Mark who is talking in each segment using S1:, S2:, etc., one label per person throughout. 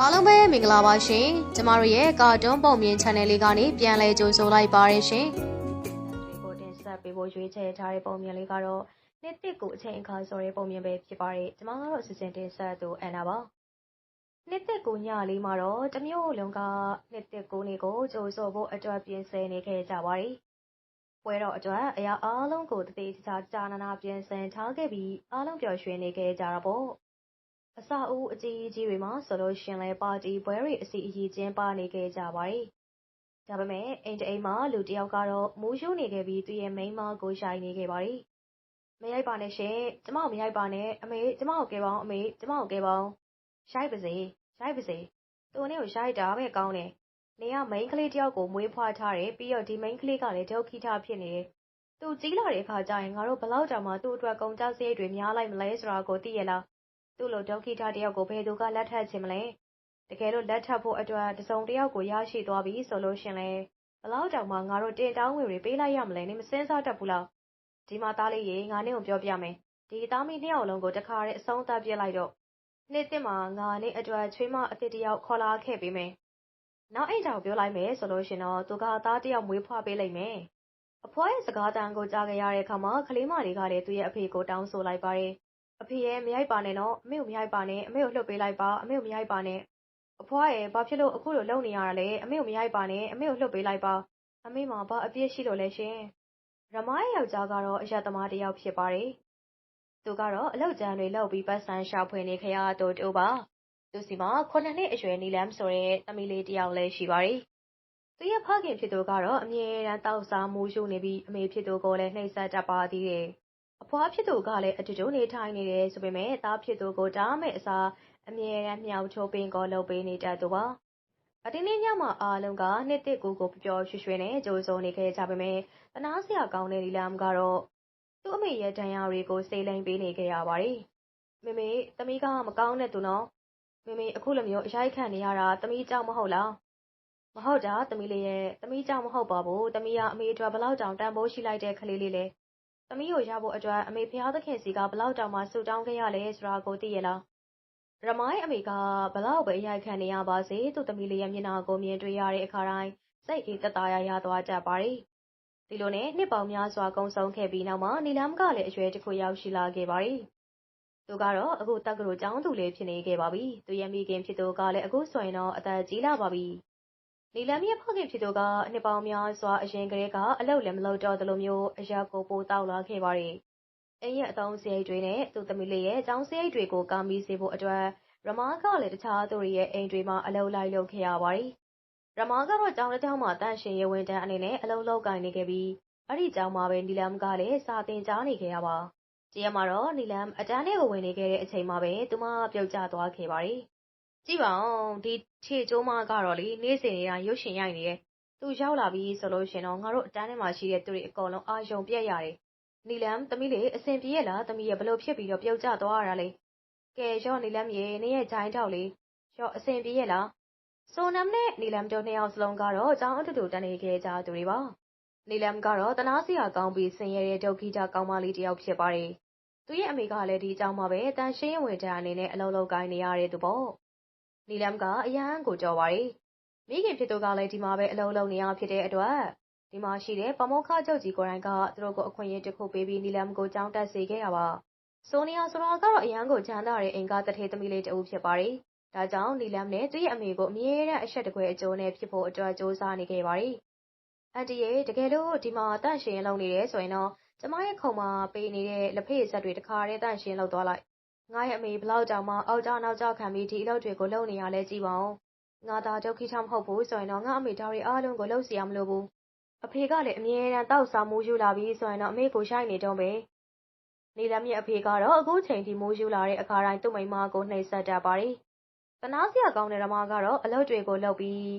S1: အားလုံးပဲမင်္ဂလာပါရှင်ကျမတို့ရဲ့ကာတွန်းပုံမြင် channel လေးကနေပြန်လည်ကြိုဆိုလိုက်ပါရရှင်ဒီကိုတင်ဆက်ပေးဖို့ရွေးချယ်ထားတဲ့ပုံမြင်လေးကတော့နှစ်တစ်ကိုအချိန်အခါဆိုတဲ့ပုံမြင်ပဲဖြစ်ပါတယ်ကျမကတော့အစီအစဉ်တင်ဆက်သူအန်နာပါနှစ်သက်ကိုညလေးမှာတော့တမျိုးလုံးကနှစ်သက်ကိုနေကိုကြိုဆိုဖို့အတွက်ပြင်ဆင်နေခဲ့ကြပါတယ်။ပွဲတော်အတွက်အရာအားလုံးကိုတသေးချာကြာနာနာပြင်ဆင်ထားခဲ့ပြီးအားလုံးပျော်ရွှင်နေခဲ့ကြတာပေါ့။ အစအဦးအကြီးကြီးတွေမှာဆိုလို့ရှင်လဲပါတီပွဲတွေ အစီအည်ကျင်းပနေခဲ့ကြပါတယ်။ဒါပေမဲ့ အိမ်တအိမ်မှာ လူတယောက်ကတော့ မူးယိုးနေခဲ့ပြီး သူ့ရဲ့မိန်းမကိုရှိုင်နေခဲ့ပါတယ်။မရိုက်ပါနဲ့ရှင်။ကျမကို မရိုက်ပါနဲ့ အမေ ကျမကိုကဲပါအောင်အမေ ကျမကိုကဲပါအောင်ရှိုက်ပါစေ ရိုက်ပါစေ သူနဲ့ကို ရိုက်တာပဲ ကောင်းတယ်နေကမိန်းကလေးတယောက်ကို မွေးဖွားထားတယ် ပြီးတော့ ဒီမိန်းကလေးကလည်း ဒုက္ခိတ ဖြစ်နေတယ် သူကြီးလာတဲ့အခါကျရင် ငါတို့ဘလောက်တောင်မှ သူ့အတွက် ကုန်ကြစရိတ်တွေ များလိုက်မလဲဆိုတာကို သိရလား သူ့လို ဒုက္ခိတတယောက်ကို ဘယ်သူက လက်ထပ်ချင်မလဲ တကယ်လို့ လက်ထပ်ဖို့အတွက် တစုံတယောက်ကို ရရှိသွားပြီဆိုလို့ရှင်လဲဘလောက်တောင်မှ ငါတို့ တင်တောင်းငွေတွေ ပေးလိုက်ရမလဲနေမစင်းစားတတ်ဘူးလား ဒီမှာ သားလေးရေ ငါနဲ့ကို ပြောပြမယ် ဒီသားမီး နှစ်ယောက်လုံးကို တခါတည်း အဆုံးသတ်ပြစ်လိုက်တော့ နှစ်သစ်မှာ ငါနေ့အတွက် ချွေးမအသစ်တယောက် ခေါ်လာခဲ့ပေးမယ်။နောက်အိမ်ကြောင် ပြောလိုက်မယ်ဆိုလို့ရှင်တော့ သူက သားတယောက် မွေးဖွားပေးလိုက်မယ်။အဖွားရဲ့ စကားတန်ကို ကြားခဲ့ရတဲ့အခါမှာ ကလေးမလေးကလည်း သူ့ရဲ့အဖေကို တောင်းဆိုလိုက်ပါတယ်။ အဖေရဲ့မရိုက်ပါနဲ့နော် အမေကို မရိုက်ပါနဲ့ အမေကိုလှုပ်ပေးလိုက်ပါ အမေကို မရိုက်ပါနဲ့ အဖွားရဲ့ဘာဖြစ်လို့ အခုလို လုပ်နေရတာလဲ အမေကို မရိုက်ပါနဲ့ အမေကိုလှုပ်ပေးလိုက်ပါ အမေမှာ ဘာအပြစ်ရှိလို့လဲရှင်။ရမရဲ့ ယောက်ျားကတော့အယက်သမားတယောက် ဖြစ်ပါတယ်။သူကတော့ အလုပ်ကြမ်းတွေလုပ်ပြီးပတ်စံရှာဖွေနေခရတူတူပါ သူစီမှာခုနှစ်နှစ်အရွယ် နီလမ်ဆိုတဲ့ သမီးလေးတယောက်လည်း ရှိပါတယ် သူရဲ့ ဖခင်ဖြစ်သူကတော့ အမြဲတမ်းတောက်စားမှုရှုနေပြီး အမေဖြစ်သူကိုလည်း နှိပ်စက်တတ်ပါသေးတယ် အဖွားဖြစ်သူကလည်း အတူတူနေထိုင်နေတယ်ဆိုပေမဲ့သားဖြစ်သူကို တားမဲ့အစား အမြဲတမ်းမြောက်ချိုးပင်ကိုလုပ်ပေးနေတတ်သူပါအတင်းလေးညမှာ အားလုံးက နှစ်တစ်ကိုကိုပျော်ရွှင်ရွှင်နဲ့ ကြိုးစုံနေခဲ့ကြပေမဲ့တနာစရာကောင်းတဲ့လီလမ်ကတော့ သူ့အမေရဲ့ ဒဏ်ရာတွေကိုစိတ်လိမ်ပေးနေခဲ့ရပါတယ်။မေမေ သမီးက မကောင်းတဲ့သူနော်။မေမေ အခုလိုမျိုး အရိုက်ခံနေရတာ သမီးကြောင့် မဟုတ်လား။မဟုတ်တာ သမီးလေးရဲ့ သမီးကြောင့် မဟုတ်ပါဘူး။သမီးက အမေအတွက်ဘလောက်တောင် တန်ဖိုးရှိလိုက်တဲ့ ကလေးလေးလေ။ သမီးကိုရဖို့အတွက် အမေဖျားသခင်စီကဘလောက်တောင်မှဆူတောင်းခဲ့ရလဲဆိုတာကို သိရလား။ရမိုင်းအမေကဘလောက်ပဲရိုက်ခံနေရပါစေ သူ့သမီးလေးရဲ့ မျက်နှာကို မြင်တွေ့ရတဲ့အခါတိုင်း စိတ်အေးသက်သာရရသွားတတ်ပါတယ်။ဒီလိုနဲ့ နှစ်ပေါင်းများစွာ ကုန်ဆုံးခဲ့ပြီးနောက်မှာ နီလမ်ကလည်း အရွယ်တစ်ခု ရောက်ရှိလာခဲ့ပါတယ်။သူကတော့ အခု တက္ကသိုလ်ကျောင်းသူလေး ဖြစ်နေခဲ့ပါပြီ။သူရဲ့မိခင်ဖြစ်သူကလည်း အခုဆိုရင်တော့ အသက်ကြီးလာပါပြီ။ နီလမ်ရဲ့ ဖခင်ဖြစ်သူက နှစ်ပေါင်းများစွာ အရင်ကတည်းက အလုပ်လည်း မလုပ်တော့သလိုမျိုး အရာကို ပိုတောက်လာခဲ့ပါတယ်။အိမ်ရဲ့ အသုံးစရိတ်တွေနဲ့ သူ့သမီးလေးရဲ့ ကျောင်းစရိတ်တွေကို ကာမီစေဖို့အတွက် ရမားကလည်း တခြားသူတွေရဲ့ အိမ်တွေမှာ အလုပ်လိုက်လုပ်ခဲ့ရပါတယ် ရမားကတော့ ကျောင်းတစ်ကျောင်းမှာတန့်ရှင်းရေးဝန်ထမ်းအနေနဲ့ အလုပ်လုပ်ကိုင်နေခဲ့ပြီး အဲ့ဒီကျောင်းမှာပဲ နီလမ်ကလည်း စာသင်ကြားနေခဲ့ရပါ တရက်မှာတော့ နီလမ် အတန်းထဲကို ဝင်နေခဲ့တဲ့အချိန်မှာပဲ သူမ ပြုတ်ကျသွားခဲ့ပါတယ် ကြည့်ပါဦးဒီခြေကျိုးမကတော့လေနေ့စဉ်နေတာရုပ်ရှင်ရိုက်နေတယ်သူရောက်လာပြီဆိုလို့ရှင်တော့ငါတို့အတန်းထဲမှာရှိတဲ့သူတွေအကုန်လုံးအာယုံပြက်ရတယ်နီလမ်သမီးလေးအဆင်ပြေရလားသမီးရဘလို့ဖြစ်ပြီးတော့ပြုတ်ကျသွားရတာလေကဲရော့နီလမ်ရေနေရဲ့ဂျိုင်းထောက်လေးရော့အဆင်ပြေရလားဆိုနမ်နဲ့နီလမ်တို့နှစ်ယောက်စလုံးကတော့အကြောင်းအတူတူတန်းနေခဲ့ကြသူတွေပါ။နီလမ်ကတော့တနာစရာကောင်းပြီးဆင်းရဲတဲ့ဒုက္ခိတကောင်းမလေးတစ်ယောက်ဖြစ်ပါတယ်။သူ့ရဲ့အမေကလည်းဒီအကြောင်းမှာပဲတန်ရှင်းဝင်တဲ့အနေနဲ့အလုံးလုံးကိုင်းနေရတဲ့သူပေါ့။ နီလမ်က အရန်ကိုကြော်ပါတယ်။မိခင်ဖြစ်သူကလည်း ဒီမှာပဲ အလုံးလုံးနေရဖြစ်တဲ့အတွက် ဒီမှာရှိတဲ့ပမောခချုပ်ကြီးကိုယ်တိုင်က သူတို့ကို အခွင့်အရေးတစ်ခုပေးပြီး နီလမ်ကိုကြောင်းတက်စေခဲ့တာပါ။ဆိုနီယာဆိုတာကတော့ အရန်ကို ချမ်းသာတဲ့ အိမ်ကတထေသမီးလေးတဦးဖြစ်ပါတယ်။ဒါကြောင့် နီလမ်နဲ့ သူ့ရဲ့အမေကို အမြဲတမ်း အရှက်တကွဲအကျိုးနဲ့ ဖြစ်ဖို့အတွက်စ조사နေခဲ့ပါတယ်။အန်တီရဲ့တကယ်လို့ ဒီမှာတန့်ရှင်းလုပ်နေတယ်ဆိုရင်တော့ ကျမရဲ့ခုံမှာပေးနေတဲ့ လက်ဖေးဆက်တွေ တခါတည်းတန့်ရှင်းလုပ်သွားလိုက်။ ငါရဲ့အမေဘလောက်တောင်မှ အောက်ကြနောက်ကြခံပြီး ဒီအလုပ်တွေကို လုပ်နေရလဲ ကြည့်ပါဦး။ငါသာ ဒုက္ခိထမဟုတ်ဘူးဆိုရင်တော့ ငါအမေ ဒါတွေအားလုံးကို လုပ်စီရမလို့ဘူး။အဖေကလည်း အမြဲတမ်းတောက်စားမှုယူလာပြီးဆိုရင်တော့ အမေကိုရှိုက်နေတော့ပဲ။နေလမ်းရဲ့ အဖေကတော့ အခုချိန်ထိ မိုးယူလာတဲ့အခါတိုင်း သူ့မိမကို နှိပ်စက်တတ်ပါတယ်။သနားစရာကောင်းတဲ့ ဓမ္မကတော့ အလုပ်တွေကိုလုပ်ပြီး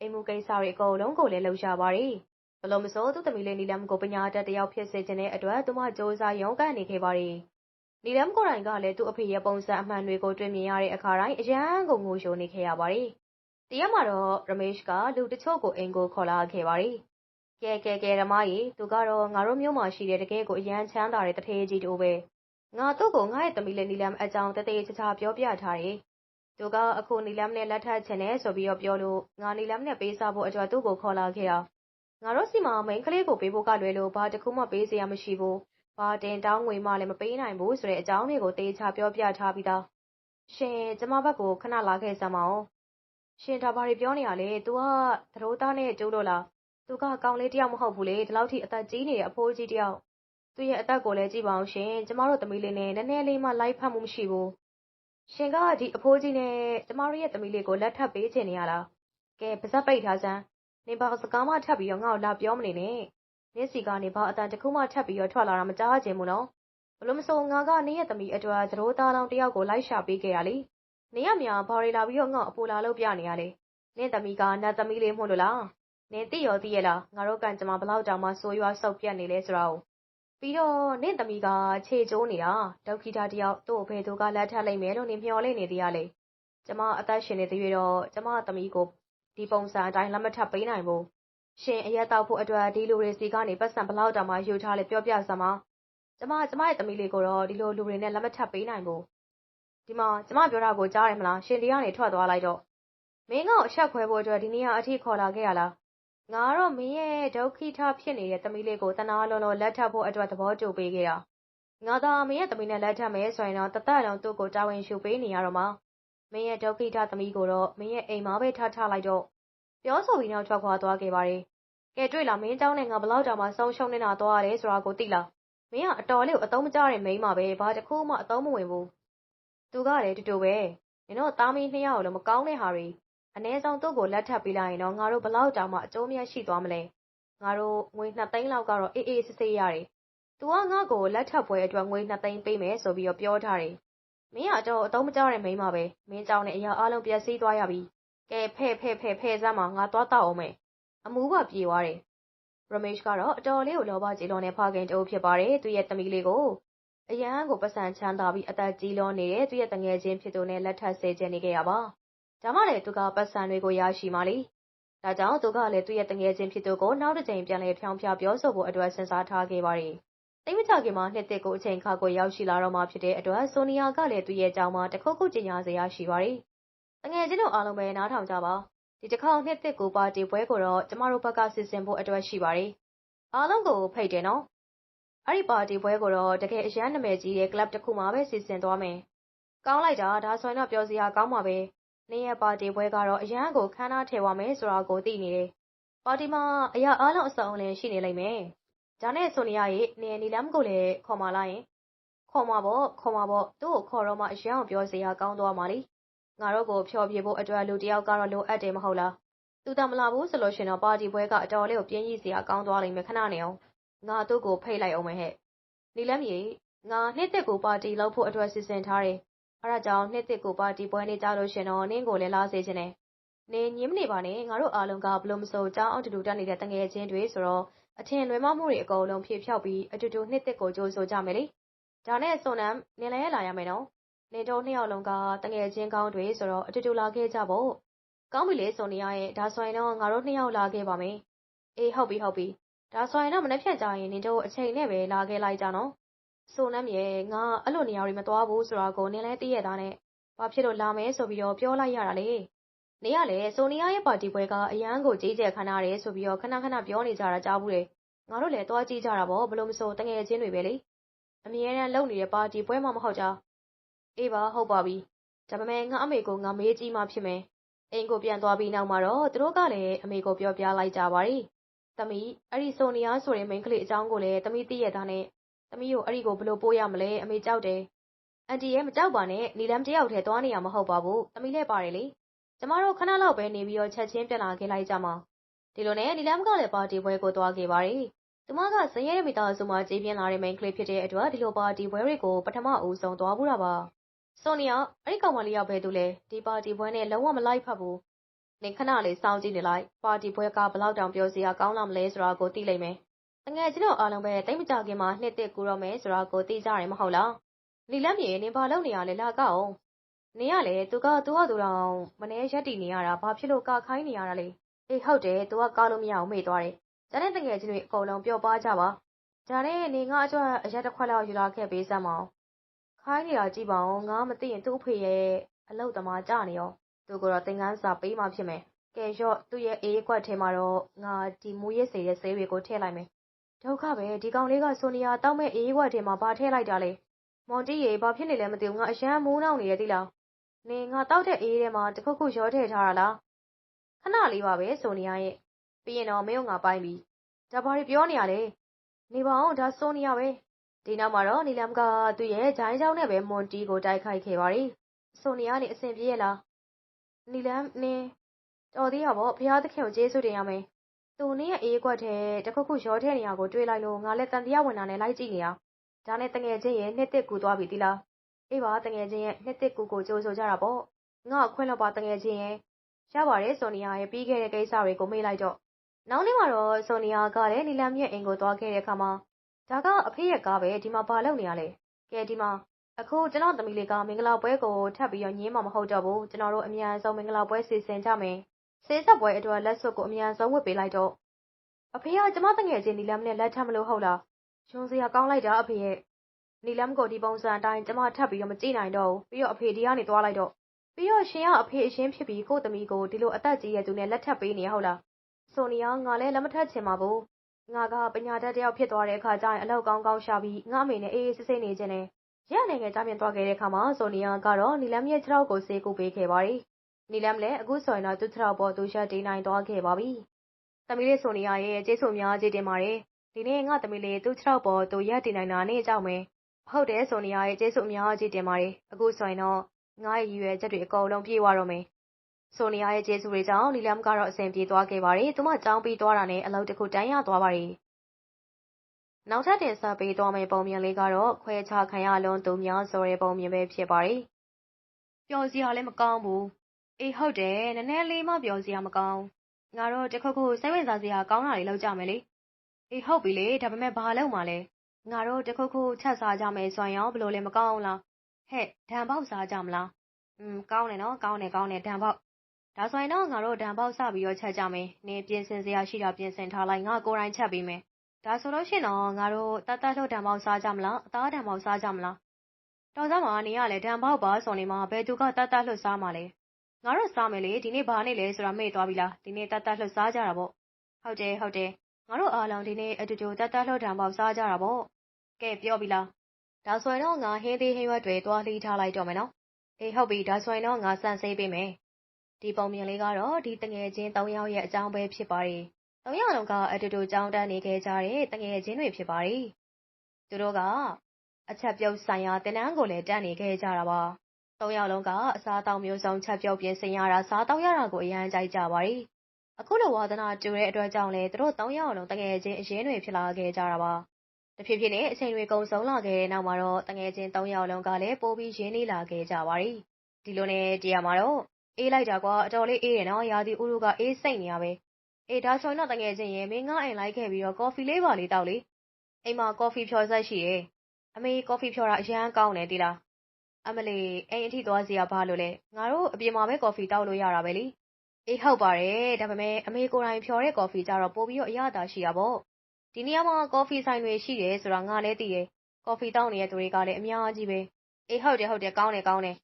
S1: အိမ်မှုကိစ္စတွေ အကုန်လုံးကိုလည်း လုပ်ရှာပါတယ်။ဘလို့မစိုးသူ့သမီးလေး နီလမ်ကို ပညာတတ်တယောက် ဖြစ်စေခြင်းတဲ့အတွက် သူမစ조사ရုံးကန်နေခဲ့ပါတယ်။ နီလမ်ကိုယ်တိုင်ကလည်း သူ့အဖေရဲ့ပုံစံအမှန်တွေကို တွေ့မြင်ရတဲ့အခါတိုင်း အရန်ကို ငိုယိုနေခဲ့ရပါတယ်။တရက်မှာတော့ရမေ့ရှ်ကလူတချို့ကို အိမ်ကို ခေါ်လာခဲ့ပါတယ်။ကဲ ကဲ ကဲ ဓမ္မကြီးသူကတော့ ငါတို့မျိုးမှာရှိတဲ့ တကယ်ကို အရန်ချမ်းသာတဲ့တထေးကြီးတူပဲ။ငါသူ့ကို ငါရဲ့သမီးလေး နီလမ်အကြောင်းတသေးချာချာ ပြောပြထားတယ် သူက အခု နီလမ်းနဲ့ လက်ထပ်ချင်တယ်ဆိုပြီးတော့ပြောလို့ ငါ နီလမ်းနဲ့ ပေးစားဖို့အတွက် သူ့ကို ခေါ်လာခဲ့တာ ငါတို့စီမှာ မိန်းကလေးကို ပေးဖို့ကလွယ်လို့ ဘာတစ်ခုမှ ပေးစရာမရှိဘူး ဘာတင်တောင်းငွေမှလည်း မပေးနိုင်ဘူးဆိုတဲ့အကြောင်းတွေကိုတေချာပြောပြထားပြီးသား ရှင် ကျမဘက်ကို ခဏလာခဲ့စမ်းပါဦး ရှင် ဒါဘာတွေပြောနေရလဲ तू ကသရိုးသားနဲ့ကျိုးလို့လား သူက ကောင်လေးတယောက် မဟုတ်ဘူးလေ ဒီလောက်ထိ အသက်ကြီးနေတဲ့ အဖိုးကြီးတယောက် သူ့ရဲ့အသက်ကိုလည်း ကြည့်ပါအောင်ရှင် ကျမတို့သမီးလေးနဲ့ နည်းနည်းလေးမှ လိုက်ဖက်မှု မရှိဘူး ရှင်က ဒီအဖိုးကြီးနဲ့ ကျမတို့ရဲ့သမီးလေးကို လက်ထပ်ပေးချင်နေရလား ကဲ ပါဇက်ပိတ်ထားစမ်းနေပါစကားမှ ထပ်ပြီးတော့ ငါ့ကို လာပြောမနေနဲ့ မျက်စီကနေ ဘာအတန်တစ်ခုမှ ထပ်ပြီးတော့ ထွက်လာတာ မကြားချင်ဘူးနော်ဘလို့မဆို ငါက နင်းရဲ့သမီးအတွက်သရိုးသားလောင်းတယောက်ကို လိုက်ရှာပေးခဲ့ရလေ နင်းရမြဘာတွေလာပြီးတော့ ငါ့အပူလာလို့ပြနေရလေနင်းသမီးက နတ်သမီးလေးမို့လို့လား နင်သိရောသိရဲ့လား ငါတို့ကံကြမ္မာဘလောက်တောင်မှ ဆိုးရွားဆုပ်ပြတ်နေလဲဆိုတာကို ပြီးတော့ နင့်သမီးက ခြေကျိုးနေတာ ဒုက္ခိတတယောက် သူ့ကို ဘယ်သူကလက်ထပ်လိုက်မယ်လို့ နင်မျှော်လင့်နေသေးရလေကျမ အသက်ရှင်နေသေးရတော့ ကျမသမီးကို ဒီပုံစံအတိုင်း လက်မထပ်ပေးနိုင်ဘူး ရှင် အရက်တောက်ဖို့အတွက် ဒီလူတွေစီကနေပတ်စံဘလောက်တောင်မှ ယူထားလေပြောပြစမ်းပါ ကျမ ကျမရဲ့ သမီးလေးကိုတော့ ဒီလိုလူတွေနဲ့ လက်မထပ်ပေးနိုင်ဘူး ဒီမှာ ကျမပြောတာကို ကြားတယ်မလား ရှင်တရားနေ ထွက်သွားလိုက်တော့ မင်းကအဆက်ခွဲဖို့အတွက် ဒီနေရာအထိ ခေါ်လာခဲ့ရလား ငါတော့ မင်းရဲ့ ဒုက္ခိထဖြစ်နေတဲ့ သမီးလေးကိုတနာလုံးလုံးလက်ထပ်ဖို့အတွက် သဘောတူပေးခဲ့တာ ငါသာ မင်းရဲ့သမီးနဲ့ လက်ထပ်မယ်ဆိုရင်တော့ တသက်လုံး သူ့ကို တာဝန်ယူပေးနေရတော့မှာ မင်းရဲ့ ဒုက္ခိထသမီးကိုတော့ မင်းရဲ့အိမ်မှာပဲ ထားထားလိုက်တော့ ပြောဆိုပြီးနောက် ထွက်ခွာသွားခဲ့ပါတယ်။ကဲတွေ့လား မင်းကြောင့်နဲ့ ငါ ဘယ်လောက်တောင်မှ ဆုံးရှုံးနစ်နာသွားရတယ်ဆိုတာကို သိလား။မင်းဟာ အတော်လေးကို အသုံးမကျတဲ့မိန်းမပဲ၊ဘာတစ်ခုမှ အသုံးမဝင်ဘူး။သူကလည်း တူတူပဲ။နင်တို့သားမီးနှစ်ယောက်လုံး မကောင်းတဲ့ဟာတွေ၊အနည်းဆုံး သူ့ကို လက်ထပ်ပေးလိုက်ရင်တော့ ငါတို့ ဘယ်လောက်တောင်မှ အကျိုးအမြတ် ရှိသွားမလဲ။ငါတို့ ငွေနှစ်သိန်းလောက်ကတော့ အေးအေးဆေးဆေးရတယ်။သူက ငါ့ကို လက်ထပ်ပွဲအတွက် ငွေနှစ်သိန်းပေးမယ်ဆိုပြီးတော့ ပြောထားတယ်။မင်းဟာ အတော်ကို အသုံးမကျတဲ့မိန်းမပဲ။မင်းကြောင့်နဲ့ အရာအားလုံး ပျက်စီးသွားရပြီ ကဲဖဲ့ဖဲ့ဖဲ့ဖဲ့စမ်းမှာငါသွားတော့အောင်မယ်။အမူကပြေသွားတယ်။ Ramesh ကတော့အတော်လေးကိုလောဘကြီးလွန်တဲ့ဖခင်တူဖြစ်ပါတယ်။သူ့ရဲ့သမီးလေးကိုအရန်ကိုပတ်စံချမ်းသာပြီးအသက်ကြီးလွန်နေတဲ့သူ့ရဲ့တငယ်ချင်းဖြစ်သူနဲ့လက်ထပ်ဆဲကျနေခဲ့ရပါ။ဒါမှလည်းသူကပတ်စံတွေကိုရရှိမှာလေ။ဒါကြောင့်သူကလည်းသူ့ရဲ့တငယ်ချင်းဖြစ်သူကိုနောက်တစ်ကြိမ်ပြန်လည်ဖြောင်းဖျပြောဆိုဖို့အတွက်စဉ်းစားထားခဲ့ပါတယ်။သိမကြခင်မှာနှစ်သစ်ကိုအချိန်ခါကိုရောက်ရှိလာတော့မှဖြစ်တဲ့အတွက်ဆိုနီယာကလည်းသူ့ရဲ့ကြောင်းမှာတခုခုကျင်ညာစရာရှိပါတယ်။ တငယ်ချင်းတို့အားလုံးပဲနားထောင်ကြပါ။ဒီတစ်ခေါက်နှစ်သစ်ကိုပါတီပွဲကိုတော့ကျမတို့ဘက်ကစီစဉ်ဖို့အတွက်ရှိပါတယ်။အားလုံးကိုဖိတ်တယ်နော်။အဲ့ဒီပါတီပွဲကိုတော့တကယ်အရန်နာမည်ကြီးတဲ့ club တစ်ခုမှာပဲစီစဉ်သွားမယ်။ကောင်းလိုက်တာဒါဆိုရင်တော့ပြောစရာကောင်းပါပဲ။နင်းရဲ့ပါတီပွဲကတော့အရန်ကိုခမ်းနားထည့်သွားမယ်ဆိုတာကိုသိနေတယ်။ပါတီမှာအရာအားလုံးအစုံအလင်ရှိနေလိမ့်မယ်။ဒါနဲ့ဆိုနီယာရဲ့နေနီလမ်ကိုလည်းခေါ်မလာရင်ခေါ်မှာပေါ့ခေါ်မှာပေါ့သူ့ကိုခေါ်တော့မှအရန်ကိုပြောစရာကောင်းသွားမှာလေ။ ငါတို့ကိုဖျော်ဖြေဖို့အတွက်လူတယောက်ကတော့လိုအပ်တယ်မဟုတ်လား။သူတမလာဘူးဆိုလို့ရှင်တော့ပါတီပွဲကအတော်လေးကိုပြင်းကြီးစရာကောင်းသွားလိမ့်မယ်ခဏနေအောင်။ငါသူ့ကိုဖိတ်လိုက်အောင်မယ်ဟဲ့။နီလမ်ကြီးငါနှစ်သက်ကိုပါတီလုပ်ဖို့အတွက်စီစဉ်ထားတယ်အဲဒါကြောင့်နှစ်သစ်ကူပါတီပွဲနေ့ကျလို့ရှင်တော့နင့်ကိုလည်းလာစေချင်တယ်။နင်ငြင်းမနေပါနဲ့ငါတို့အားလုံးကဘလို့မဆိုကြောင်းအောင်တူတူတက်နေတဲ့တငယ်ချင်းတွေဆိုတော့အထင်လွဲမှားမှုတွေအကုန်လုံးဖြေဖြောက်ပြီးအတူတူနှစ်သစ်ကိုကြိုးဆိုကြမယ်လေ။ဒါနဲ့ဆိုနမ်နင်လည်းလာရမယ်နော်။ နင်တို့နှစ်ယောက်လုံးကတငယ်ချင်းကောင်းတွေဆိုတော့ အတူတူလာခဲ့ကြဖို့။ကောင်းပြီလေ ဆိုနေရရဲ့ ဒါဆိုရင်တော့ ငါတို့နှစ်ယောက် လာခဲ့ပါမယ်။အေး ဟုတ်ပြီဟုတ်ပြီ။ဒါဆိုရင်တော့ မနေ့ဖြန်ကြရင် နင်တို့ အချိန်နဲ့ပဲ လာခဲ့လိုက်ကြနော် ဆိုနမ်းမြေငါ အဲ့လိုနေရာတွေ မသွားဘူးဆိုတာကို နင်လည်း သိရတာနဲ့ ဘာဖြစ်လို့ လာမယ်ဆိုပြီးတော့ ပြောလိုက်ရတာလေနေရလေဆိုနီယာရဲ့ ပါတီပွဲက အရန်ကို ကြီးကျယ်ခမ်းနားတယ်ဆိုပြီးတော့ ခဏခဏ ပြောနေကြတာ ကြားဘူးလေငါတို့လည်း သွားကြည့်ကြတာပေါ့ဘလို့မဆိုတငယ်ချင်းတွေပဲလေ အမြဲတမ်းလုံနေတဲ့ ပါတီပွဲမှ မဟုတ်ကြ အေးပါဟုတ်ပါပြီဒါပေမဲ့ငါအမေကိုငါမေးကြည့်မှဖြစ်မယ်အိမ်ကိုပြန်သွားပြီးနောက်မှာတော့သူတို့ကလည်းအမေကိုပြောပြလိုက်ကြပါရီသမီးအဲ့ဒီဆိုနီယာဆိုတဲ့မိန်းကလေးအကြောင်းကိုလည်းသမီးသိရတာနဲ့သမီးကိုအဲ့ဒီကိုဘယ်လိုပို့ရမလဲအမေကြောက်တယ်အန်တီရဲ့မကြောက်ပါနဲ့နီလမ်တယောက်တည်းသွားနေရမှာမဟုတ်ပါဘူးသမီးလည်းပါတယ်လေကျမတို့ခဏလောက်ပဲနေပြီးတော့ချက်ချင်းပြန်လာခဲ့လိုက်ကြမှာဒီလိုနဲ့နီလမ်ကလည်းပါတီပွဲကိုသွားခဲ့ပါတယ်သူမကဇရဲမိသားစုမှာကြေးပြင်းလာတဲ့မိန်းကလေးဖြစ်တဲ့အတွက်ဒီလိုပါတီပွဲတွေကိုပထမအဦးဆုံးသွားဘူးတာပါ ဆိုနီယာ အဲ့ဒီကောင်မလေးရောက်ပဲသူလဲ ဒီပါတီပွဲနဲ့ လုံးဝမလိုက်ဖက်ဘူး နင်ခဏလေး စောင့်ကြည့်နေလိုက် ပါတီပွဲကဘလောက်တောင်ပြောစရာကောင်းလာမလဲဆိုတာကို သိလိမ့်မယ်တငယ်ချင်းတို့အားလုံးပဲတိတ်မကြခင်မှာ နှစ်သက်ကူတော့မယ်ဆိုတာကို သိကြတယ်မဟုတ်လားလီလက်မြေ နင်ဘာလုပ်နေရလဲ လာကောက်နင်ကလည်း သူက သူ့ဟာသူတော်မနေရက်တည်နေရတာ ဘာဖြစ်လို့ ကခိုင်းနေရတာလဲ အေး ဟုတ်တယ် သူကကောက်လို့မရအောင်မေ့သွားတယ် ကျန်တဲ့တငယ်ချင်းတွေ အကုန်လုံး ပျော်ပါကြပါ ဒါနဲ့နေငါအတွက် အရက်တစ်ခွက်လောက် ယူလာခဲ့ပေးစမ်းမအောင် ခိုင်းနေတာကြည့်ပါဦးငါမသိရင်သူ့အဖေရဲ့အလုတ်သမားကြနေရောသူကိုတော့သင်ခန်းစာပေးမှဖြစ်မယ်ကဲရော့သူ့ရဲ့အေးခွက်ထဲမှာတော့ငါဒီမူရစ်စေတဲ့ဆေးတွေကိုထည့်လိုက်မယ်ဒုက္ခပဲဒီကောင်လေးကဆိုနီယာတောက်မဲ့အေးခွက်ထဲမှာဘာထည့်လိုက်တာလဲမွန်တီရေဘာဖြစ်နေလဲမသိဘူးငါအရန်မိုးနှောင်းနေတယ်တိလားနေငါတောက်တဲ့အေးထဲမှာတခုခုရောထည့်ထားတာလားခဏလေးပါပဲဆိုနီယာရဲ့ပြီးရင်တော့မင်းတို့ငါပိုင်ပြီဒါဘာတွေပြောနေရလဲနေပါအောင်ဒါဆိုနီယာပဲ ဒီနောက်မှာတော့ နီလမ်က သူ့ရဲ့ဂျိုင်းချောင်းနဲ့ပဲ မွန်တီကို တိုက်ခိုက်ခဲ့ပါတယ် ဆိုနီယာနေ အဆင်ပြေရလား နီလမ် နင်းတော်သေးရပေါ့ဖះသခင်ကို ကျေးဇူးတင်ရမယ် သူနင်းရဲ့အေးခွက်ထဲ တခုခုရောထည့်နေရကို တွေးလိုက်လို့ ငါလည်းတန်တရားဝင်တာနဲ့ လိုက်ကြည့်နေတာ ဒါနဲ့တငယ်ချင်းရဲ့နှစ်တစ်ကူသွားပြီသီလား အေးပါတငယ်ချင်းရဲ့နှစ်တစ်ကူကို ကြိုးဆိုကြတာပေါ့ ငါ့ခွင့်လို့ပါတငယ်ချင်းရဲ့ရပါတယ်ဆိုနီယာရဲ့ပြီးခဲ့တဲ့ ကိစ္စတွေကို မေးလိုက်တော့ နောက်နေ့မှာတော့ ဆိုနီယာကလည်း နီလမ်ရဲ့အိမ်ကို သွားခဲ့တဲ့အခါမှာ ဒါကအဖေရဲ့ကားပဲဒီမှာဘာလုပ်နေရလဲကဲဒီမှာအခုကျွန်တော်သမီးလေးကမင်္ဂလာပွဲကိုထပ်ပြီးတော့ညင်းမှာမဟုတ်တော့ဘူးကျွန်တော်တို့အမြန်ဆုံးမင်္ဂလာပွဲစီစဉ်ကြမယ်ဆေးဆက်ပွဲအတွက်လက်စွပ်ကိုအမြန်ဆုံးဝတ်ပေးလိုက်တော့အဖေကကျမတငယ်ချင်းနီလမ်နဲ့လက်ထပ်မလို့ဟုတ်လားယုံစရာကောင်းလိုက်တာအဖေရဲ့နီလမ်ကိုဒီပုံစံအတိုင်းကျမထပ်ပြီးတော့မကြည့်နိုင်တော့ဘူးပြီးတော့အဖေဒီကနေသွားလိုက်တော့ပြီးတော့ရှင်ကအဖေအရှင်းဖြစ်ပြီးကို့သမီးကိုဒီလိုအသက်ကြီးရဲ့သူနဲ့လက်ထပ်ပေးနေဟုတ်လားဆိုနီယာငါလည်းလက်မထပ်ချင်ပါဘူး ငါကပညာတတ်တယောက်ဖြစ်သွားတဲ့အခါကျရင်အလောက်ကောင်းကောင်းရှာပြီးငါအမေနဲ့အေးအေးဆေးဆေးနေခြင်းနဲ့ရက်နိုင်ငံကြားပြန်သွားခဲ့တဲ့အခါမှာဆိုနီယာကတော့နီလမ်ရဲ့ခြေထောက်ကိုဆေးကုပေးခဲ့ပါတယ်နီလမ်လည်းအခုဆိုရင်တော့သူ့ခြေထောက်ပေါ်သူရှာတင်နိုင်သွားခဲ့ပါပြီသမီးလေးဆိုနီယာရဲ့ကျေးဇူးအများကြီးတင်ပါတယ်ဒီနေ့ငါသမီးလေးသူ့ခြေထောက်ပေါ်သူရက်တင်နိုင်တာနဲ့ကြောက်မယ်ဟုတ်တယ်ဆိုနီယာရဲ့ကျေးဇူးအများကြီးတင်ပါတယ်အခုဆိုရင်တော့ငါ့ရဲ့ရည်ရွယ်ချက်တွေအကုန်လုံးပြည့်ဝတော့မယ် ဆိုနီယာရဲ့ ကျေးဇူးတွေကြောင့်လီလမ်ကတော့ အဆင်ပြေသွားခဲ့ပါတယ်။သူမကြောင်းပြီးသွားတာနဲ့ အလုပ်တစ်ခု တန်းရသွားပါတယ်။နောက်ထပ်တင်ဆက်ပေးသွားမယ့် ပုံမြင်လေးကတော့ ခွဲခြားခံရလွန်သူများဆိုတဲ့ ပုံမြင်ပဲ ဖြစ်ပါတယ်။ပျော်စရာလည်း မကောင်းဘူး။အေး ဟုတ်တယ် နည်းနည်းလေးမှ ပျော်စရာ မကောင်း။ငါတို့ တခုခု စိတ်ဝင်စားစရာကောင်းတာတွေ လုပ်ကြမယ်လေ။အေး ဟုတ်ပြီလေ ဒါပေမဲ့ ဘာလုပ်မှလဲ။ငါတို့ တခုခု ချက်စားကြမယ်ဆိုရင်ရောဘလို့လဲ မကောင်းလား။ဟဲ့ဒံပေါက် စားကြမလား။อืมကောင်းတယ်နော် ကောင်းတယ် ကောင်းတယ်ဒံပေါက် ဒါဆိုရင်တော့ ငါတို့ဒံပေါက် စပြီးတော့ ချက်ကြမယ်။နင် ပြင်ဆင်စရာရှိတာ ပြင်ဆင်ထားလိုက် ငါကိုယ်တိုင် ချက်ပေးမယ်။ဒါဆိုလို့ရှိရင်တော့ ငါတို့တတ်တတ်လို့ဒံပေါက် စားကြမလား အသားဒံပေါက် စားကြမလား။တော်သားမနေရလေဒံပေါက်ပါဆိုနေမှာဘယ်သူကတတ်တတ်လို့စားမှာလဲ။ငါတို့ စားမယ်လေ ဒီနေ့ ဘာနေ့လဲဆိုတာ မေ့သွားပြီလား ဒီနေ့တတ်တတ်လို့စားကြတာပေါ့။ဟုတ်တယ် ဟုတ်တယ် ငါတို့အားလုံး ဒီနေ့ အတူတူတတ်တတ်လို့ဒံပေါက် စားကြတာပေါ့။ကဲ ပြောပြီလား။ဒါဆိုရင်တော့ ငါ ဟင်းသေးဟင်းရွက်တွေတွားလှီးထားလိုက်တော့မယ်နော်။အေး ဟုတ်ပြီ ဒါဆိုရင်တော့ ငါစံစိတ်ပေးမယ် ဒီပုံမြင်လေးကတော့ဒီတငယ်ချင်း၃ယောက်ရဲ့အကြောင်းပဲဖြစ်ပါတယ်။၃ယောက်လုံးကအတူတူကြောင်းတန်းနေခဲ့ကြတဲ့တငယ်ချင်းတွေဖြစ်ပါတယ်။သူတို့ကအချက်ပြုတ်ဆိုင်ရာတင်နန်းကိုလည်းတန်းနေခဲ့ကြတာပါ။၃ယောက်လုံးကအစားအသောက်မျိုးစုံချက်ပြုတ်ပြင်ဆင်ရတာစားတောက်ရတာကိုအရန်ကြိုက်ကြပါတယ်။အခုလိုဝါသနာတူတဲ့အတွက်ကြောင့်လည်းသူတို့၃ယောက်လုံးတငယ်ချင်းအရင်တွေဖြစ်လာခဲ့ကြတာပါ။တဖြည်းဖြည်းနဲ့အချိန်တွေကုန်ဆုံးလာခဲ့တဲ့နောက်မှာတော့တငယ်ချင်း၃ယောက်လုံးကလည်းပိုပြီးရင်းနှီးလာခဲ့ကြပါတယ်။ဒီလိုနဲ့တရားမှာတော့ အေးလိုက်တာကွာ အတော်လေးအေးတယ်နော် ရာသီဥတုက အေးစိတ်နေရပဲ အေး ဒါဆိုရင်တော့တငယ်ချင်းရေမင်း ငါအိမ်လိုက်ခဲ့ပြီးတော့ ကော်ဖီလေးပါလေးတောက်လေ အိမ်မှာ ကော်ဖီဖြော်ဆက်ရှိတယ် အမေ ကော်ဖီဖြော်တာ အရန်ကောင်းတယ်တိလား အမလီအိမ်အထိသွားစီရဘာလို့လဲ ငါတို့ အပြင်မှာပဲ ကော်ဖီတောက်လို့ ရတာပဲလေ အေး ဟုတ်ပါတယ် ဒါပေမဲ့အမေကိုယ်တိုင်ဖြော်တဲ့ကော်ဖီကြတော့ ပိုပြီးတော့ အရသာရှိတာပေါ့ ဒီနေရာမှာ ကော်ဖီဆိုင်တွေရှိတယ်ဆိုတာ ငါလည်းသိတယ် ကော်ဖီတောက်နေတဲ့သူတွေကလည်း အများကြီးပဲ အေး ဟုတ်တယ် ဟုတ်တယ် ကောင်းတယ် ကောင်းတယ်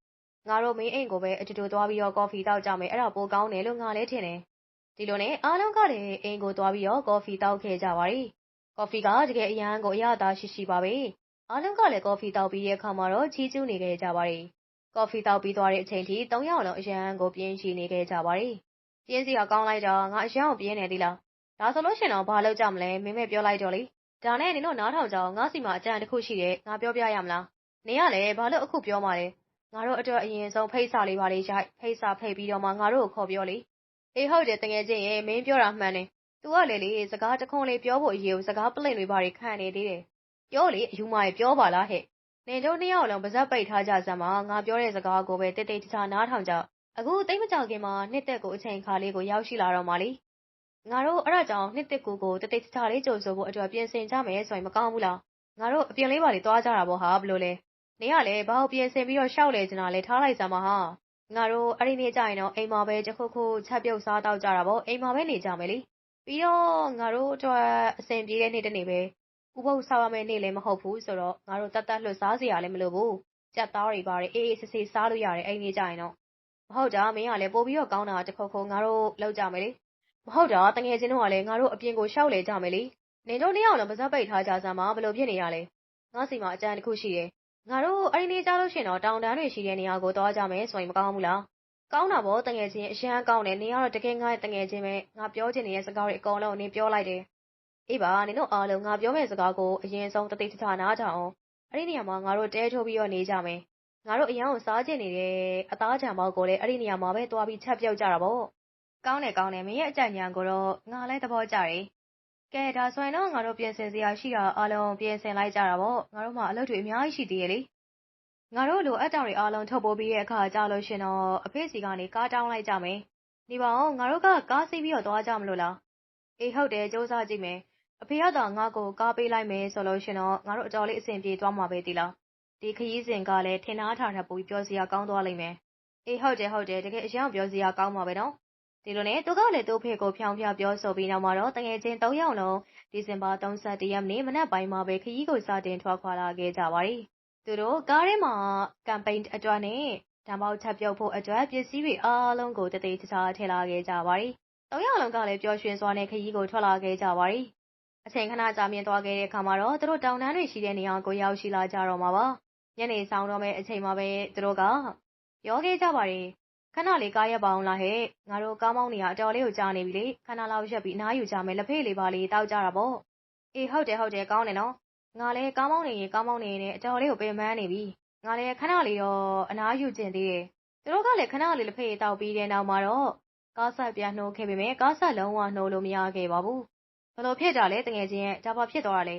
S1: ငါတို့မင်းအိမ်ကိုပဲအတူတူသွားပြီးတော့ကော်ဖီတောက်ကြမယ်အဲ့ဒါပိုကောင်းတယ်လို့ငါလည်းထင်တယ်ဒီလိုနဲ့အားလုံးကလည်းအိမ်ကိုသွားပြီးတော့ကော်ဖီတောက်ခဲ့ကြပါရီကော်ဖီကတကယ်အရန်ကိုအရသာရှိရှိပါပဲအားလုံးကလည်းကော်ဖီတောက်ပြီးတဲ့အခါမှာတော့ချီးကျူးနေခဲ့ကြပါရီကော်ဖီတောက်ပြီးသွားတဲ့အချိန်ထိ၃ယောက်လုံးအရန်ကိုပြင်းချနေခဲ့ကြပါရီပြင်းစီကကောင်းလိုက်တော့ငါအရန်ကိုပြင်းနေသေးလားဒါဆိုလို့ရှင်တော့ဘာလုပ်ကြမလဲမင်းမဲပြောလိုက်တော့လေဒါနဲ့နင်တို့နားထောင်ကြအောင်ငါစီမှာအကြံတစ်ခုရှိတယ်ငါပြောပြရမလားနင်ကလည်းဘာလို့အခုပြောမှလဲ ငါတို့အတွက် အရင်ဆုံး ဖိတ်စာလေးပါလေးရိုက် ဖိတ်စာဖိတ်ပြီးတော့မှ ငါတို့ကို ခေါ်ပြောလေ အေးဟုတ်တယ်တကယ်ချင်းရေမင်းပြောတာမှန်တယ် သူကလေလေ စကားတခွန်းလေးပြောဖို့အရေးကို စကားပလိန်တွေပါတွေ ခံနေသေးတယ် ပြောလေ အယူမရေပြောပါလားဟဲ့နေတို့နှစ်ယောက်လုံး ပါဇက်ပိတ်ထားကြစမ်းပါ ငါပြောတဲ့စကားကိုပဲတိတ်တိတ်တခြားနားထောင်ကြ အခုတိတ်မကြောက်ခင်မှာ နှစ်သက်ကိုအချိန်ခါလေးကို ရောက်ရှိလာတော့မှလေ ငါတို့ အဲ့ဒါကြောင့် နှစ်သက်ကိုကိုတိတ်တိတ်တခြားလေး ကြိုဆိုဖို့အတွက် ပြင်ဆင်ကြမယ်ဆိုရင် မကောင်းဘူးလား ငါတို့ အပြင်လေးပါလေး သွားကြတာပေါ့ဟာဘလို့လဲ နင်ကလည်းဘာကိုပြင်ဆင်ပြီးတော့ရှောက်လေကျင်တာလဲထားလိုက်စမ်းပါဟာငါတို့အဲ့ဒီနေ့ကျရင်တော့အိမ်မှာပဲတခုခုချက်ပြုတ်စားတော့ကြတာပေါ့အိမ်မှာပဲနေကြမယ်လေပြီးတော့ငါတို့အတွက်အဆင်ပြေတဲ့နေ့တစ်နေ့ပဲဥပုပ်စားရမယ့်နေ့လည်းမဟုတ်ဘူးဆိုတော့ငါတို့တတ်တတ်လွတ်စားစရာလည်းမလိုဘူးကြက်သားတွေပါတယ်အေးအေးဆေးဆေးစားလို့ရတယ်အဲ့ဒီကြရင်တော့မဟုတ်တာမင်းကလည်းပို့ပြီးတော့ကောင်းတာတခုခုငါတို့လောက်ကြမယ်လေမဟုတ်တာတငယ်ချင်းတို့ကလည်းငါတို့အပြင်ကိုရှောက်လေကြမယ်လေနင်တို့နှစ်ယောက်လုံးပါဇက်ပိတ်ထားကြစမ်းပါဘယ်လိုဖြစ်နေရလဲငါစီမှာအကြံတစ်ခုရှိတယ် ငါတို့အဲ့ဒီနေ့ကြားလို့ရှင်တော့တောင်တန်းတွေရှိတဲ့နေရာကိုသွားကြမယ်ဆိုရင်မကောင်းဘူးလားကောင်းတာပေါ့တငယ်ချင်းအရန်ကောင်းတယ်နင်ကတော့တကယ်ငါ့ရဲ့တငယ်ချင်းပဲငါပြောချင်နေတဲ့စကားတွေအကုန်လုံးနင်ပြောလိုက်တယ်အေးပါနင်တို့အားလုံးငါပြောမယ့်စကားကိုအရင်ဆုံးတသိတခြားနားကြအောင်အဲ့ဒီနေရာမှာငါတို့တဲထိုးပြီးတော့နေကြမယ်ငါတို့အရန်ကိုစားကျင်နေတဲ့အသားချံပေါက်ကိုလည်းအဲ့ဒီနေရာမှာပဲသွားပြီးချက်ပြုတ်ကြတာပေါ့ကောင်းတယ်ကောင်းတယ်မင်းရဲ့အကြံဉာဏ်ကိုတော့ငါလည်းသဘောကျတယ် ကဲ ဒါဆိုရင်တော့ ငါတို့ ပြင်ဆင်စရာရှိတာအားလုံး ပြင်ဆင်လိုက်ကြတာပေါ့ ငါတို့မှအလုပ်တွေ အများကြီးရှိသေးရဲ့လေ ငါတို့ လိုအပ်တောင်တွေအားလုံး ထုတ်ပိုးပြီးတဲ့အခါကြာလို့ရှင်တော့ အဖေစီကနေ ကားတောင်းလိုက်ကြမယ် နေပါအောင်ငါတို့က ကားစီးပြီးတော့ သွားကြမလို့လား အေး ဟုတ်တယ်စူးစမ်းကြည့်မယ် အဖေကသာ ငါ့ကို ကားပေးလိုက်မယ်ဆိုလို့ရှင်တော့ ငါတို့ အတော်လေး အဆင်ပြေသွားမှာပဲဒီလား ဒီခရီးစဉ်ကလည်း ထင်သားထားတာပိုပြီးပြောစရာကောင်းသွားလိမ့်မယ် အေး ဟုတ်တယ် ဟုတ်တယ် တကယ် အရင်ပြောစရာကောင်းမှာပဲနော် ဒီလိုနဲ့သူကလည်းသူ့ဖေကိုဖြောင်းပြပြောဆိုပြီးနောက်မှာတော့တငယ်ချင်း၃ယောက်လုံးဒီဇင်ဘာ31ရက်နေ့မနက်ပိုင်းမှာပဲခရီးကိုစတင်ထွက်ခွာလာခဲ့ကြပါတယ်။သူတို့ကားထဲမှာကမ်ပိန်းအတွက်နဲ့ဓာတ်ပေါက်ချက်ပြုတ်ဖို့အတွက်ပစ္စည်းတွေအားလုံးကိုတသေးချာထည့်လာခဲ့ကြပါတယ်။၃ယောက်လုံးကလည်းပျော်ရွှင်စွာနဲ့ခရီးကိုထွက်လာခဲ့ကြပါတယ်။အချိန်ခဏကြာမြင့်သွားခဲ့တဲ့အခါမှာတော့သူတို့တောင်တန်းတွေရှိတဲ့နေရာကိုရောက်ရှိလာကြတော့မှာပါ။ညနေဆောင်တော့မယ့်အချိန်မှာပဲသူတို့ကပြောခဲ့ကြပါတယ် ခဏလေးကားရက်ပါအောင်လားဟဲ့ငါတို့ကားမောင်းနေရအတော်လေးကိုကြာနေပြီလေခဏလောက်ရက်ပြီးအနားယူကြမယ်လက်ဖေးလေးပါလေးတောက်ကြတာပေါ့အေးဟုတ်တယ်ဟုတ်တယ်ကောင်းတယ်နော်ငါလည်းကားမောင်းနေရင်ကားမောင်းနေရင်အတော်လေးကိုပင်ပန်းနေပြီငါလည်းခဏလေးတော့အနားယူကျင်သေးတယ်သူတို့ကလည်းခဏလေးလက်ဖေးတောက်ပြီးတဲ့နောက်မှာတော့ကားဆက်ပြန်နှိုးခဲ့ပေမဲ့ကားဆက်လုံးဝနှိုးလို့မရခဲ့ပါဘူးဘလို့ဖြစ်ကြလဲတငယ်ချင်းရဲ့ဒါဘာဖြစ်သွားတာလဲ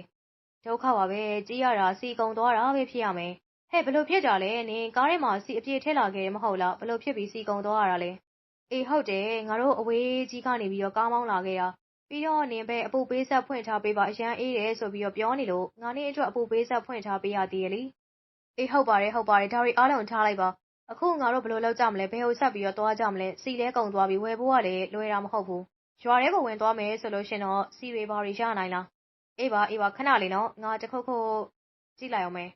S1: ဒုက္ခပါပဲကြီးရတာစီကုံသွားတာပဲဖြစ်ရမယ် ဟဲ့ဘလို့ဖြစ်ကြလဲနင်ကားထဲမှာစီအပြည့်ထည့်လာခဲ့တယ်မဟုတ်လားဘလို့ဖြစ်ပြီးစီကုံသွားရတာလဲအေးဟုတ်တယ်ငါတို့အဝေးကြီးကနေပြီးတော့ကားမောင်းလာခဲ့တာပြီးတော့နင်ပဲအပူပေးဆက်ဖွင့်ထားပေးပါအရန်အေးတယ်ဆိုပြီးတော့ပြောနေလို့ငါနေအတွက်အပူပေးဆက်ဖွင့်ထားပေးရသေးရဲ့လေအေးဟုတ်ပါတယ်ဟုတ်ပါတယ်ဒါတွေအားလုံးထားလိုက်ပါအခုငါတို့ဘယ်လိုလုပ်ကြမလဲဘယ်ဟိုဆက်ပြီးတော့သွားကြမလဲစီလဲကုံသွားပြီးဝယ်ဖို့ကလည်းလွယ်တာမဟုတ်ဘူးရွာထဲကိုဝင်သွားမယ်ဆိုလို့ရှင်တော့စီတွေဘာတွေရနိုင်လားအေးပါအေးပါခဏလေးနော်ငါတခုခုကြည့်လိုက်အောင်မယ်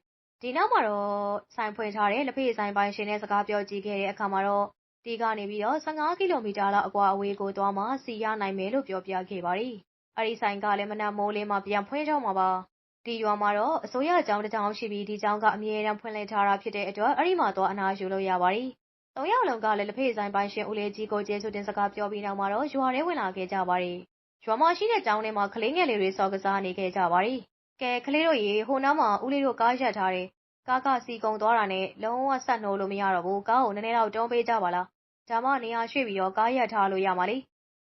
S1: ဒီနောက်မှာတော့ဆိုင်ဖွင့်ထားတဲ့လက်ဖေးဆိုင်ပိုင်ရှင်နဲ့စကားပြောကြည့်ခဲ့တဲ့အခါမှာတော့ဒီကနေပြီးတော့15ကီလိုမီတာလောက်အကွာအဝေးကိုသွားမှစီရနိုင်မယ်လို့ပြောပြခဲ့ပါတယ်။အဲဒီဆိုင်ကလည်းမနက်မိုးလင်းမှပြန်ဖွင့်တော့မှာပါ။ဒီရွာမှာတော့အစိုးရကျောင်းတစ်ကျောင်းရှိပြီးဒီကျောင်းကအမြဲတမ်းဖွင့်လှစ်ထားတာဖြစ်တဲ့အတွက်အဲဒီမှာတော့အနာယူလို့ရပါတယ်။သုံးယောက်လုံးကလည်းလက်ဖေးဆိုင်ပိုင်ရှင်ဦးလေးကြီးကိုကျေးဇူးတင်စကားပြောပြီးနောက်မှာတော့ရွာထဲဝင်လာခဲ့ကြပါတယ်။ရွာမှာရှိတဲ့ကျောင်းထဲမှာကလေးငယ်လေးတွေစော်ကစားနေခဲ့ကြပါတယ် ကဲကလေးတို့ရေဟိုနားမှာဦးလေးတို့ကားရက်ထားတယ်ကားကစီကုံသွားတာနဲ့လုံးဝဆက်နှိုးလို့မရတော့ဘူးကားကိုနည်းနည်းတော့တွန်းပေးကြပါလားဒါမှနေရာရွှေ့ပြီးတော့ကားရက်ထားလို့ရမှာလေ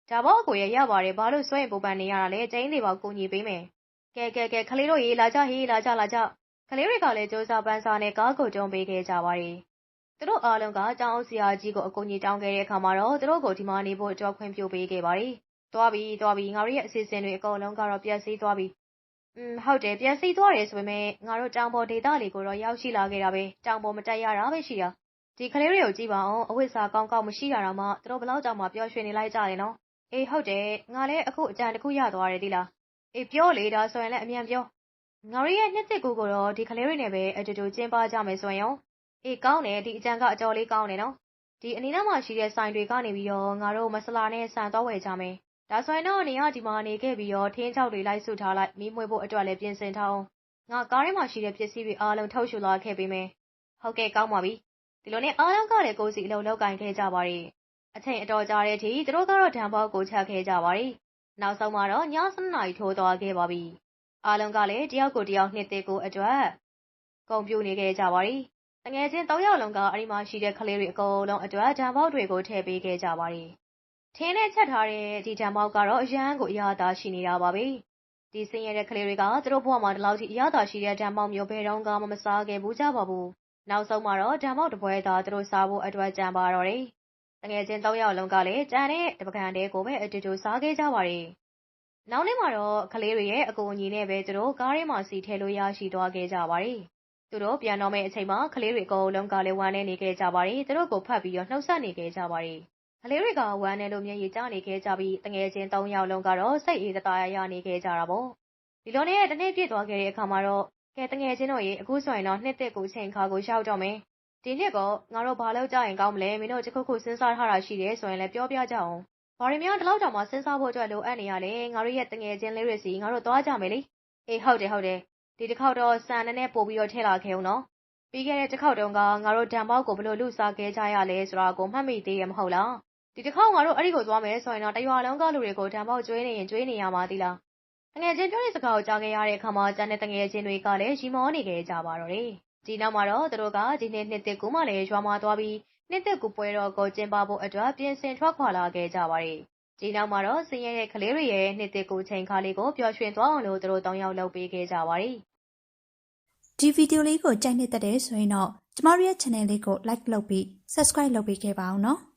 S1: ဒါပေါ့အကိုရရပါတယ်ဘာလို့စွဲရင်ပူပန်နေရတာလဲကျင်းလေးပါကိုညီပေးမယ်ကဲကဲကဲကလေးတို့ရေလာကြဟေးလာကြလာကြကလေးတွေကလည်းစူးစားပန်းစားနဲ့ကားကိုတွန်းပေးခဲ့ကြပါတယ်သူတို့အားလုံးကကျောင်းအုပ်ဆရာကြီးကိုအကူအညီတောင်းခဲ့တဲ့အခါမှာတော့သူတို့ကိုဒီမှာနေဖို့အတွက်ခွင့်ပြုပေးခဲ့ပါတယ်။သွားပြီသွားပြီငါတို့ရဲ့အစီအစဉ်တွေအကုန်လုံးကတော့ပြည့်စည်သွားပြီ อืม ဟုတ်တယ် ပြန်စီသွားတယ်ဆိုပေမဲ့ ငါတို့တောင်ပေါ်ဒေသလေးကိုတော့ ရောက်ရှိလာခဲ့တာပဲ တောင်ပေါ်မတက်ရတာပဲရှိတာ ဒီကလေးတွေကို ကြည့်ပါအောင်အဝိဇ္ဇာကောင်းကောင်း မရှိတာတော့မှ သူတို့ဘလောက်ကြောင်မှ ပျော်ရွှင်နေလိုက်ကြတယ်နော် အေး ဟုတ်တယ် ငါလည်း အခု အကြံတစ်ခု ရသွားတယ်ဒီလား အေး ပြောလေ ဒါဆိုရင်လည်း အမြန်ပြော ငါတို့ရဲ့ နှစ်သက်ကူကိုတော့ ဒီကလေးတွေနဲ့ပဲ အတူတူ ကျင်းပကြမယ်ဆိုရင်ရော အေး ကောင်းတယ် ဒီအကြံကအကျော်လေး ကောင်းတယ်နော် ဒီ အနီးနားမှာရှိတဲ့ ဆိုင်တွေကနေပြီးတော့ ငါတို့ မဆလာနဲ့ ဆန်တော့ဝယ်ကြမယ် ဒါဆိုရင်တော့နေကဒီမှာနေခဲ့ပြီးတော့ထင်းချောက်တွေလိုက်စုထားလိုက်မီးမွေးဖို့အတွက်လည်းပြင်ဆင်ထားအောင်ငါကားထဲမှာရှိတဲ့ပစ္စည်းတွေအားလုံးထုတ်ရှူလာခဲ့ပေးမယ်ဟုတ်ကဲ့ကောင်းပါပြီဒီလိုနဲ့အားလုံးကလည်းကိုယ်စီအလုံးလောက်ကင်ခဲ့ကြပါရီအချိန်အတော်ကြာတဲ့အထိသူတို့ကတော့ဓာန်ပေါက်ကိုချက်ခဲ့ကြပါရီနောက်ဆုံးမှာတော့ည7နာရီထိုးသွားခဲ့ပါပြီအားလုံးကလည်းတယောက်ကိုတယောက်နှစ်သေးကိုအတွက်ကုန်ပြူနေခဲ့ကြပါရီတငယ်ချင်း၃ယောက်လုံးကအဲ့ဒီမှာရှိတဲ့ကလေးတွေအကုန်လုံးအတွက်ဓာန်ပေါက်တွေကိုထည့်ပေးခဲ့ကြပါရီ ထင်းနဲ့ချက်ထားတဲ့ ဒီဓာတ်မောက်ကတော့ အရန်ကို အရသာရှိနေတာပါပဲ ဒီစင်ရတဲ့ကလေးတွေက သူတို့ဘဝမှာ ဒီလောက်ထိ အရသာရှိတဲ့ဓာတ်မောက်မျိုး ဘယ်တော့မှ မစားခဲ့ဘူးကြပါဘူး နောက်ဆုံးမှာတော့ဓာတ်မောက်တစ်ပွဲသာ သူတို့စားဖို့အတွက်ကြံပါတော့တယ်တငယ်ချင်း၃ယောက်လုံးကလည်းကြံတဲ့တပကံတဲကိုပဲ အတူတူစားခဲ့ကြပါတယ် နောက်နေ့မှာတော့ ကလေးတွေရဲ့အကူအညီနဲ့ပဲ သူတို့ ကားထဲမှာစီထဲလို့ ရရှိသွားခဲ့ကြပါတယ် သူတို့ပြန်တော့မယ့်အချိန်မှာ ကလေးတွေအကုန်လုံးကလည်း ဝမ်းနေနေခဲ့ကြပါတယ် သူတို့ကိုဖတ်ပြီးတော့ နှုတ်ဆက်နေခဲ့ကြပါတယ် ကလေးတွေကဝမ်းနဲ့လို့မျက်ရည်ကျနေခဲ့ကြပြီးတငယ်ချင်း၃ယောက်လုံးကတော့စိတ်အေးတသားရရနေခဲ့ကြတာပေါ့ဒီလိုနဲ့တနေ့ပြည့်သွားခဲ့တဲ့အခါမှာတော့ကဲတငယ်ချင်းတို့ရေအခုဆိုရင်တော့နှစ်သက်ကိုချိန်ခါကိုရောက်တော့မယ်ဒီနှစ်ကောငါတို့ဘာလုပ်ကြရင်ကောင်းမလဲမင်းတို့တခုခုစဉ်းစားထားတာရှိတယ်ဆိုရင်လည်းပြောပြကြအောင်ဘာရီများဒီလောက်တောင်မှစဉ်းစားဖို့အတွက်လိုအပ်နေရလဲငါတို့ရဲ့တငယ်ချင်းလေးတွေစီငါတို့သွားကြမယ်လေအေးဟုတ်တယ်ဟုတ်တယ်ဒီတစ်ခေါက်တော့စံနဲ့နဲ့ပို့ပြီးတော့ထည့်လာခဲ့အောင်နော်ပြီးခဲ့တဲ့တစ်ခေါက်တုန်းကငါတို့ဓာတ်ပေါက်ကိုဘယ်လိုလူစားခဲ့ကြရလဲဆိုတာကိုမှတ်မိသေးရမဟုတ်လား ဒီတစ်ခေါက်ငါတို့အဲ့ဒီကိုသွားမယ်ဆိုရင်တော့တရွာလုံးကလူတွေကိုဓာတ်ပေါက်ကျွေးနေရင်ကျွေးနေရမှာသီလားတငယ်ချင်းပြောတဲ့စကားကိုကြားခဲ့ရတဲ့အခါမှာကျန်တဲ့တငယ်ချင်းတွေကလည်းရီမောနေခဲ့ကြပါတော့တယ်။ဒီနောက်မှာတော့သူတို့ကဒီနေ့နှစ်သက်ကူမှလည်းရွာမှာသွားပြီးနှစ်သက်ကူပွဲတော်ကိုကျင်းပဖို့အတွက်ပြင်ဆင်ထွက်ခွာလာခဲ့ကြပါတယ်။ဒီနောက်မှာတော့စင်ရဲရဲ့ကလေးတွေရဲ့နှစ်သက်ကူချိန်ခါလေးကိုပျော်ရွှင်သွားအောင်လို့သူတို့တောင်းရောက်လုပ်ပေးခဲ့ကြပါတယ်။
S2: ဒီဗီဒီယိုလေးကိုကြိုက်နေတဲ့တဲ့ဆိုရင်တော့ကျမတို့ရဲ့ channel လေးကို like လုပ်ပြီး subscribe လုပ်ပေးခဲ့ပါအောင်နော်